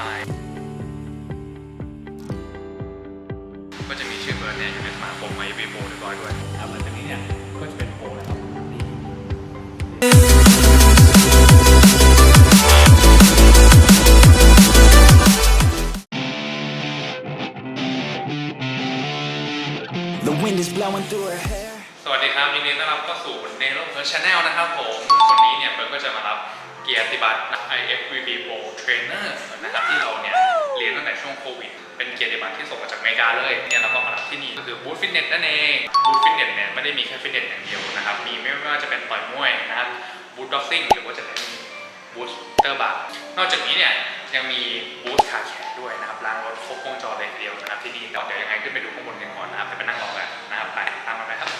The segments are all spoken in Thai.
ตล์ก็จะมีชื่อเบิร์ดเนี่ยอยู่ในสมาคมไอบีโปเรียบร้อยด้วยนะครับหลังจากนี้เนี่ยก็จะเป็นโปรแล้วครับนี่ The wind is blowing through her hair. สวัสดีครับยินดีต้อนรับเข้าสู่เนโรเพิร์ชแนลนะครับผมวันนี้เนี่ยเบิร์ดก็จะมารับ เกียรติบัตร IFBB Pro Trainer นะครับที่เราเนี่ยเรียนตั้งแต่ช่วงโควิด เป็นเกียรติบัตรที่ส่งมาจากอเมริกาเลยเนี่ยเราก็มารับที่นี่ก็คือบูธฟิตเนสนั่นเองบูธฟิตเนสเนี่ยไม่ได้มีแค่ฟิตเนสอย่างเดียวนะครับ มีไม่ว่าจะเป็นต่อยมวยนะครับบูธบ็อกซิ่งหรือว่าจะเป็นบูธเตอร์บาร์นอกจากนี้เนี่ยยังมีบูธคาแคร์ด้วยนะครับล้างรถครบวงจรเลยทีเดียวนะครับที่นี่เดี๋ยวยังไงขึ้นไปดูข้างบนกันก่อนนะครับไปนั่งรอกันนะครับไปตามมาเลยครับ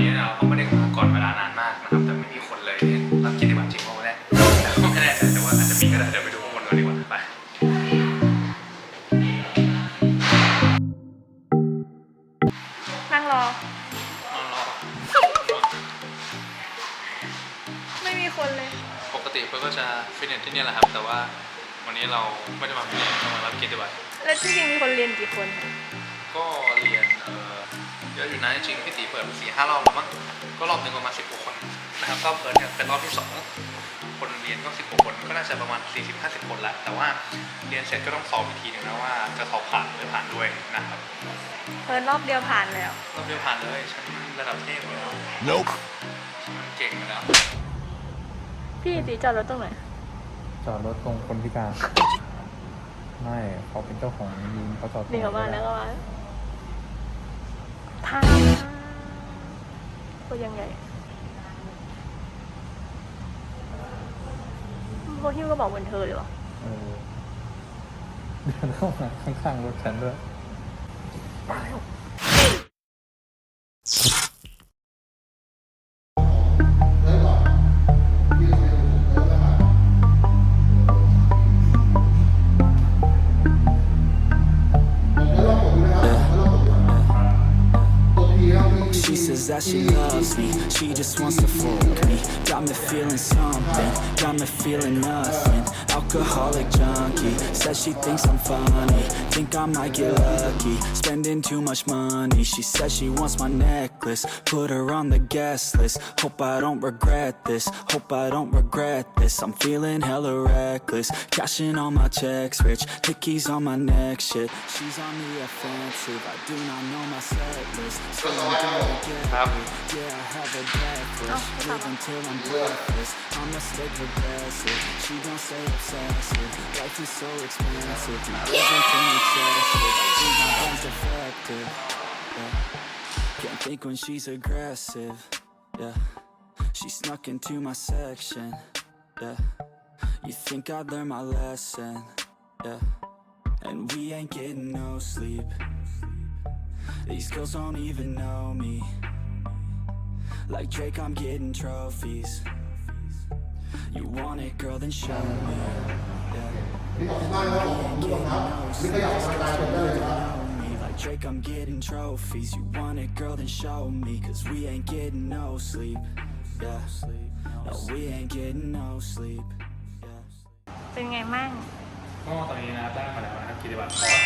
นนี้เราก็ไม่ได้มาก่อนเวลานานมากนะครับ แต่ไม่มีคนเลยเนี่ยรับกิจบัตรจริงเปล่าไม่แน่แต่ก็ไม่แน่ใจแต่ว่าอาจจะมีก็ได้เดี๋ยวไปดูข้างบนกันดีกว่าไปนั่งรอ นอนรอไม่มีคนเลย ปกติเพื่อนก็จะฟิตเนสที่เนี่ยแหละครับ แต่ว่าวันนี้เราไม่ได้มาฟิตเนสเรามารับกิจบัตรแล้วที่จริงมีคนเรียนกี่คนคะก็เรียนเอ่อเยอะอยู่นะจริงๆพี่ตีเปิดสี่ห้ารอบแล้วมั้งก็รอบหนึ่งประมาณสิบกว่าคนนะครับก็เปิดเนี่ยเป็นรอบที่สองคนเรียนก็สิบกว่าคนก็น่าจะประมาณสี่สิบห้าสิบคนละแต่ว่าเรียนเสร็จก็ต้องสอบอีกทีหนึงนะว่าจะสอบผ่านหรือผ่านด้วยนะครับเพิร์นรอบเดียวผ่านแล้วรอบเดียวผ่านเลยฉันระดับเทพแล้ว Nope. ฉันเก่งแล้วพี่ตีจอดรถตรงไหนจอดรถตรงคนพิการ ไม่เขาเป็นเจ้าของยิงเขาจอดตรงนี่เขามาไหนแล้วก็ก็ได้มา ก็ยังไงพวกฮิวก็บอกเหมือนเธอเลยวะเออเดินเข้ามาข้างๆรถฉันด้วยมาแล้ว She says that she loves me, she just wants to fuck me. Got me feeling something, got me feeling nothing. Alcoholic junkie, says she thinks I'm funny. Think I might get lucky, spending too much money. She says she wants my reckless Put her on the gas list. Hope I don't regret this. Hope I don't regret this. I'm feeling hella reckless. Cashing all my checks rich Tickies on my neck shit. She's on the offensive. I do not know my set list. So I'm gonna get it. Yeah, I have a bad flash Live until I'm breathless I'm a state progressive. She gon' stay obsessive. Life is so expensive. Now yeah. everything excessive She gon' defective yeah. Can't think when she's aggressive. Yeah. She snuck into my section. Yeah. You think I'd learn my lesson. Yeah. And we ain't getting no sleep. These girls don't even know me. Like Drake, I'm getting trophies. You want it, girl, then show me. Yeah. We ain't getting no sleep. These girls don't even know me. Like Drake, I'm getting trophies. You want it, girl, then show me. Cause we ain't getting no sleep. Yeah. No, we ain't getting no sleep. Yeah. เป็นไงมั่ง ก็ตอนนี้นะครับได้มาแล้วนะครับกิจบัตรคอร์ส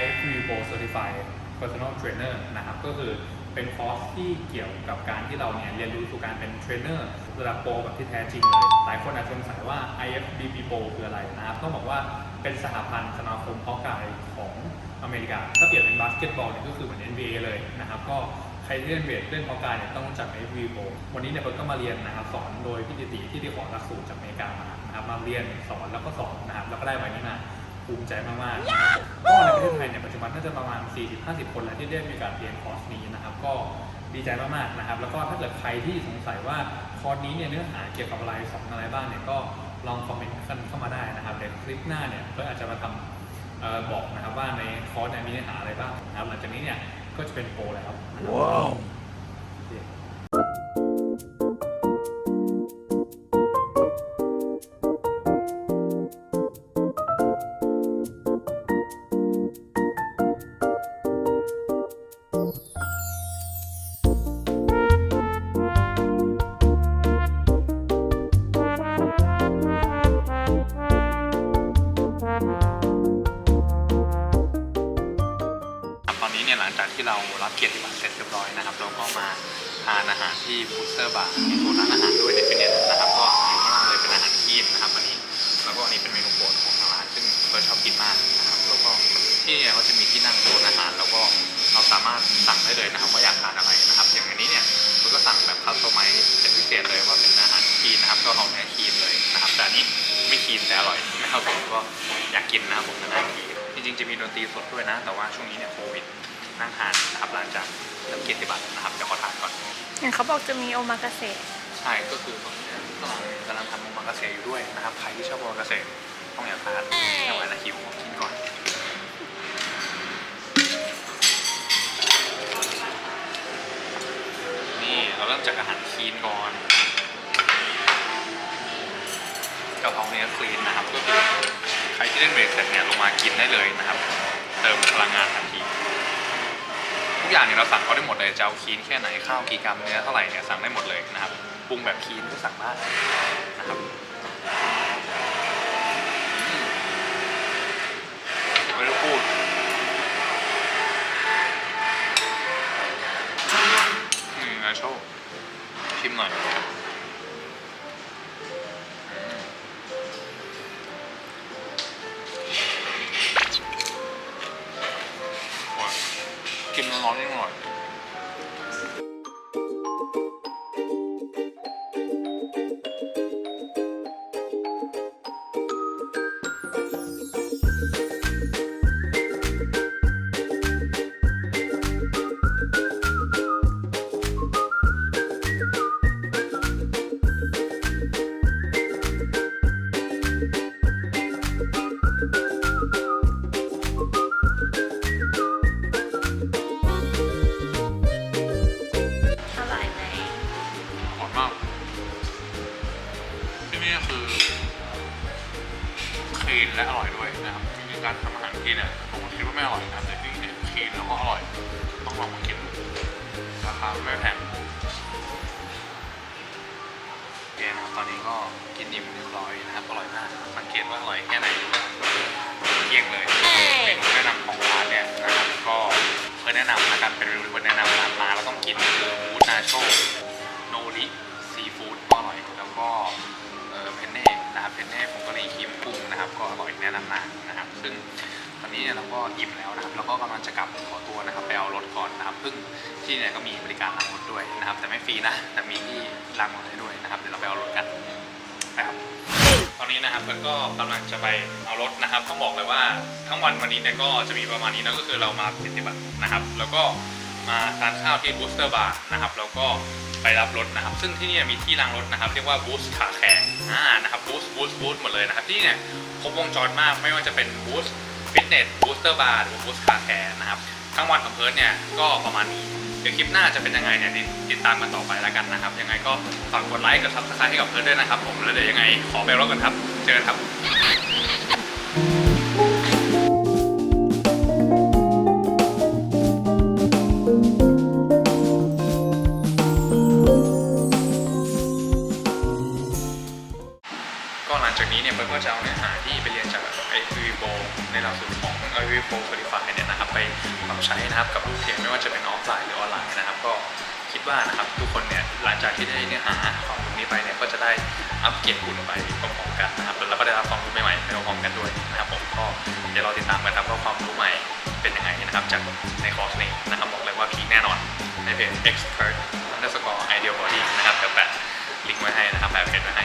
IFB Pro Certified Personal Trainer นะครับ ก็คือเป็นคอร์สที่เกี่ยวกับการที่เราเนี่ยเรียนรู้สู่การเป็นเทรนเนอร์ระดับโปรแบบที่แท้จริงเลย หลายคนอาจจะสงสัยว่า IFBB Pro คืออะไรนะครับ ต้องบอกว่าเป็นสหพันธ์สมาคมเพาะกายของ อเมริกา ถ้าเปรียบเป็นบาสเกตบอลเนี่ยก็คือเหมือน NBA เลยนะครับ ก็ใครที่เล่นเวทเล่นพาะกายเนี่ยต้องจัก IFBB Pro วันนี้เนี่ยเบิร์ดก็มาเรียนนะครับสอนโดยพี่ติติที่ได้ขอหลักสูตรจากอเมริกามานะครับมาเรียนสอนแล้วก็สอนนะครับแล้วก็ได้ใบนี้มาภูมิใจมากๆก็ในประเทศไทยเนี่ยปัจจุบันน่าจะประมาณ 40-50 คนแล้วที่ได้มีการเรียนคอร์สนี้นะครับก็ดีใจมากๆนะครับ แล้วก็ถ้าเกิดใครที่สงสัยว่าคอร์สนี้เนี่ยเนื้อหาเกี่ยวกับอะไรสอนอะไรบ้างเนี่ยก็ลองคอมเมนต์กันเข้ามาได้นะครับเดี๋ยวคลิปหน้าเนี่ยก็อาจจะมาทำ บอกนะครับว่าในคอร์สเนี่ยมีเนื้อหาอะไรบ้างนะครับหลังจากนี้เนี่ยก็จะเป็นโปรแล้วว้าว หารที่บูเตอร์บาร์มีโซนร้านอาหารด้วยในฟิตเนสนะครับก็อยู่ข้างล่างเลยเป็นอาหารคีนนะครับวันนี้แล้วก็อันนี้เป็นเมนูโปรดของทางร้านซึ่งเฟิร์สชอบกินมากนะครับแล้วก็ที่เนี่ยก็จะมีที่นั่งโซนอาหาร แล้วก็เราสามารถสั่งได้เลยนะครับว่าอยากทานอะไรนะครับ อย่างอันนี้เนี่ยคุณก็สั่งแบบคัสตอมไมซ์เป็นพิเศษเลยว่าเป็นอาหารคีนนะครับก็เอาเนื้อคีนเลยนะครับแต่อันนี้ไม่คีนแต่อร่อยนะครับผมก็อยากกินนะครับผมนะน่าคีนจริงๆจะมีดนตรีสดด้วยนะ แต่ว่าช่วงนี้เนี่ยโควิดนั่งทานนะครับร้านจากเกียรติบัตรนะครับเดี๋ยวขอทานก่อน เห็นเขาบอกจะมีโอมากาเสะใช่ก็คือตอนนี้เนี่ยกำลังกำลังทำโอมากาเสะอยู่ด้วยนะครับใครที่ชอบโอมากาเสะต้องอยากทานเอาไว้นะหิวขอกินก่อนนี่เราเริ่มจากอาหารคลีนก่อนกะเพราเนื้อคลีนนะครับก็คือใครที่เล่นเบรกเสร็จเนี่ยลงมากินได้เลยนะครับ เติมพลังงานทันที ทุก อย่างเนี่ยเราสั่งเขาได้หมดเลยจะเอาคีนแค่ไหนข้าวกี่กรัมเนื้อเท่าไหร่เนี่ยสั่งได้หมดเลยนะครับปรุงแบบคีนก็สั่งได้นะครับไม่ต้องพูดอืมนาโชคชิมหน่อย การทำอาหารที่เนี่ยผมคิดว่าไม่อร่อยนะครับแต่ที่นี่คลีนแล้วก็อร่อย ต้องลองมากินราคาไม่แพงโอเคนะครับตอนนี้ก็กินอิ่มเรียบร้อยนะครับอร่อยมากสังเกตว่าอร่อยแค่ไหนเกลี้ยงเลยเมนูแนะนำของร้านเนี่ยนะครับก็เพื่อแนะนำนะครับเป็นเมนูที่เพื่อแนะนำร้านมาแล้วต้องกินคือมูดนาโชโนริซีฟู้ดก็อร่อย แล้วก็เอ่อเพนเน่นะครับเพนเน่ผงกะหรี่ครีมกุ้งนะครับ ก็อร่อยแนะนำมากนะครับ ซึ่ง ตอนนี้เนี่ยเราก็อิ่มแล้วนะครับแล้วก็กำลังจะกลับขอตัวนะครับไปเอารถก่อนนะครับซึ่งที่เนี่ยก็มีบริการล้างรถด้วยนะครับ แต่ไม่ฟรีนะแต่มีที่ล้างรถให้ด้วยนะครับเดี๋ยวเราไปเอารถกันนะครับตอนนี้นะครับเพื่อนก็กำลังจะไปเอารถนะครับต้องบอกเลยว่าทั้งวันวันนี้เนี่ยก็จะมีประมาณนี้นะก็คือเรามาปฏิบัตินะครับ แล้วก็มาทานข้าวที่บูสเตอร์บาร์นะครับแล้วก็ไปรับรถนะครับ ซึ่งที่นี่มีที่ล้างรถนะครับ เรียกว่าบูสขาแคร์อ่านะครับบูสบูสบูสหมดเลยนะครับที่เนี่ยครบวงจรมากไม่ว่าจะเป็นบูส ฟิตเนสบูสเตอร์บาร์หรือบูสคาแคร์นะครับทั้งวันของเพิร์ดเนี่ยก็ประมาณนี้เดี๋ยวคลิปหน้าจะเป็นยังไงเนี่ยติดตามกันต่อไปแล้วกันนะครับ ยังไงก็ฝากกดไลค์กดซับสไครต์ให้กับเพิร์ดด้วยนะครับผมแล้วเดี๋ยวยังไงขอไปรอกันครับ เจอกันครับ รับใช้นะครับกับลูกเทรนไม่ว่าจะเป็นออฟไลน์หรือออนไลน์นะครับ ก็คิดว่านะครับทุกคนเนี่ยหลังจากที่ได้เนื้อหาความรู้นี้ไปเนี่ยก็จะได้อัปเกรดคุณไปพร้อมๆกันนะครับแล้วก็ได้รับความรู้ใหม่ๆไปพร้อมๆกันด้วยนะครับผมก็เดี๋ยวเราติดตามกันครับว่าความรู้ใหม่เป็นยังไงนะครับจากในคอร์สนี้นะครับบอกเลยว่าพีคแน่นอนในเพจ expert underscore ideal body นะครับเดี๋ยวแปะลิงก์ไว้ให้นะครับแปะเพจไว้ให้